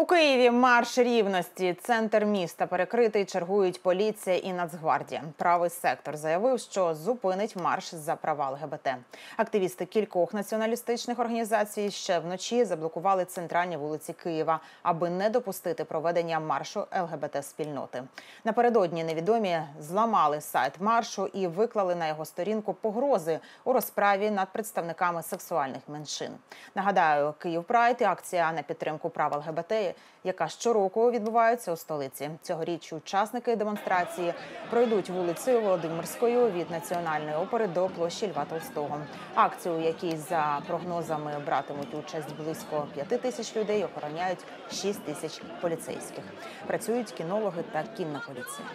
У Києві марш рівності. Центр міста перекритий. Чергують поліція і Нацгвардія. Правий сектор заявив, що зупинить марш за права ЛГБТ. Активісти кількох націоналістичних організацій ще вночі заблокували центральні вулиці Києва, аби не допустити проведення маршу ЛГБТ спільноти. Напередодні невідомі зламали сайт маршу і виклали на його сторінку погрози у розправі над представниками сексуальних меншин. Нагадаю, Київ Прайд і акція на підтримку прав ЛГБТ, яка щороку відбувається у столиці. Цьогоріч учасники демонстрації пройдуть вулицею Володимирською від національної опери до площі Льва Толстого. Акцію, якій за прогнозами братимуть участь близько п'яти тисяч людей, охороняють 6 тисяч поліцейських. Працюють кінологи та кінна поліція.